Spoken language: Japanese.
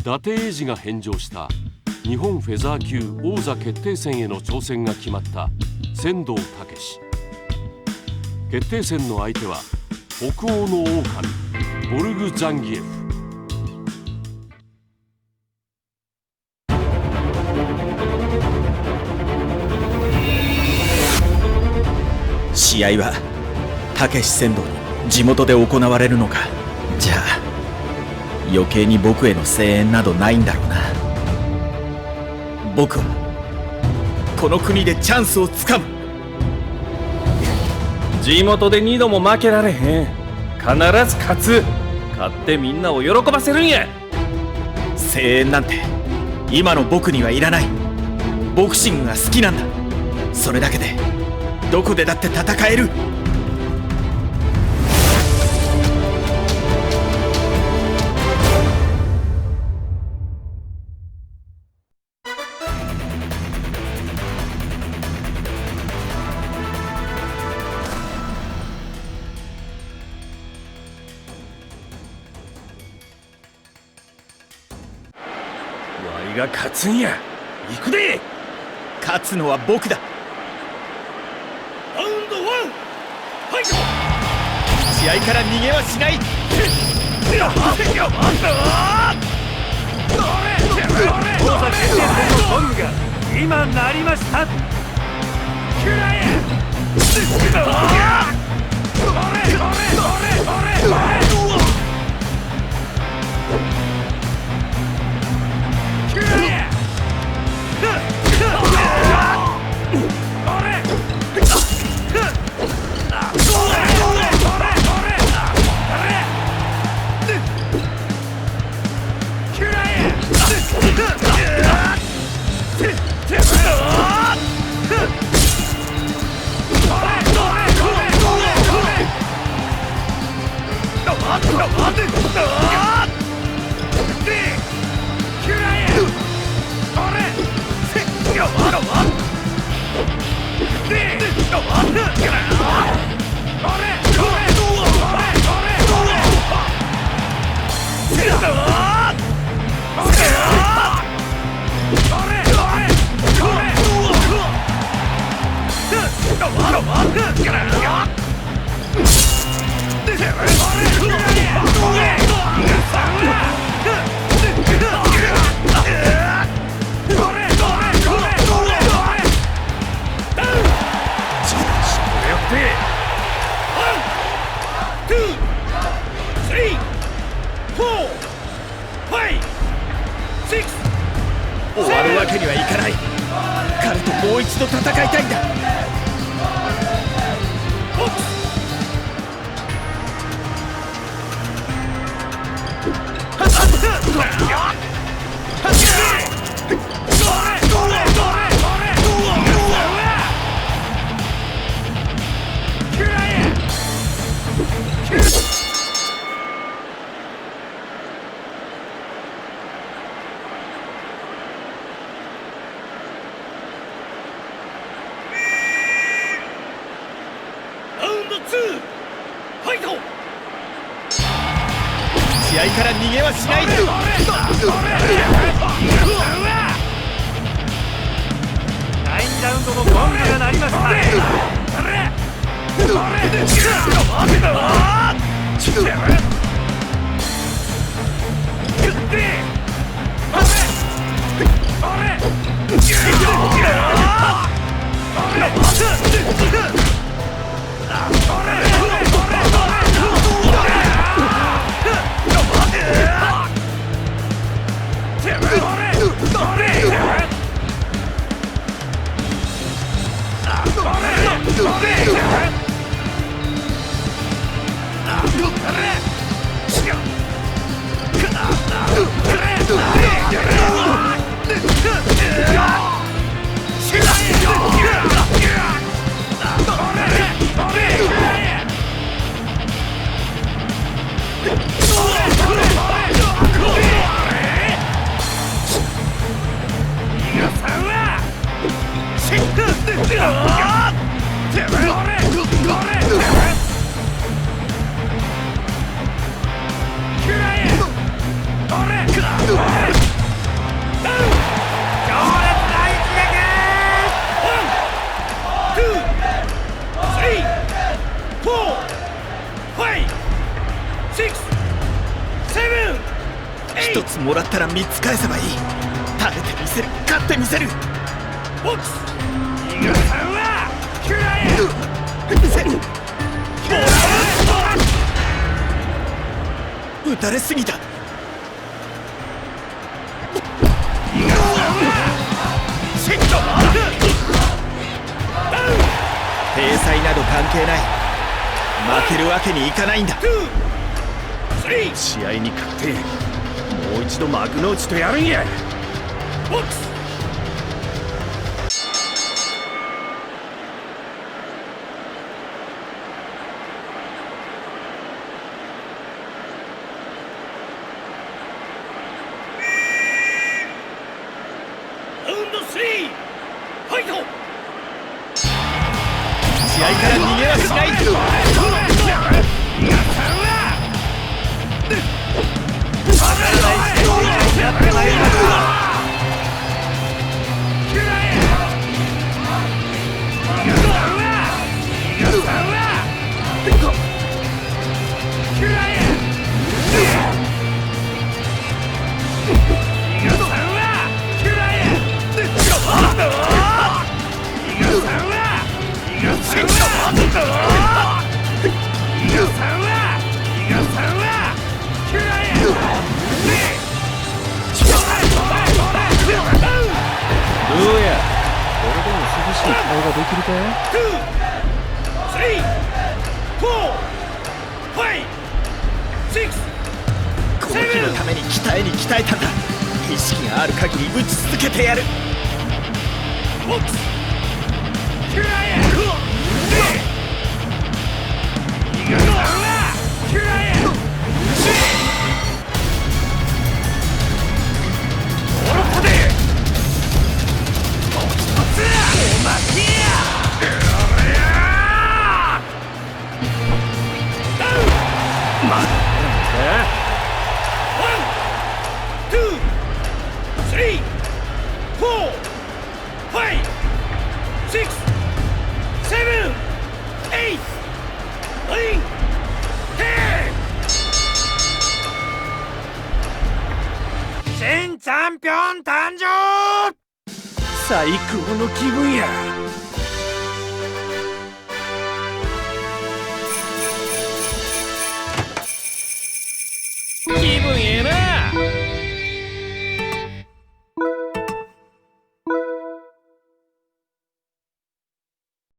伊達英二が返上した日本フェザー級王座決定戦への挑戦が決まった仙道武決定戦の相手は北欧の狼ボルグ・ザンギエフ。試合はたけし仙道に地元で行われるのか。じゃあ。余計に僕への声援などないんだろうな。僕はこの国でチャンスをつかむ。地元で2度も負けられへん。必ず勝つ。勝ってみんなを喜ばせるんや。声援なんて今の僕にはいらない。ボクシングが好きなんだ。それだけでどこでだって戦えるワイが勝つんや。行くで。勝つのは僕だ。ラウンドワン。ファイト。試合から逃げはしない。今鳴りました Ugh. 終わるわけにはいかない。彼ともう一度戦いたいんだ。試合から逃げはしない第2ラウンドのゴングが鳴りました。く一つもらったら三つ返せばいい。食べてみせる。勝ってみせる。ボックス。伊賀さんはキュラへ撃たれすぎた。シェット体裁など関係ない。負けるわけにいかないんだ。試合に勝ってもう一度幕の内とやるんや。ボックスラウンド3ファイト試合から逃げはしないやってまいりましたどうやこれでも涼しい顔ができるかこの日のた鍛えに鍛えたんだ。意識がある限り打ち続けてやる。新チャン最高の気分や。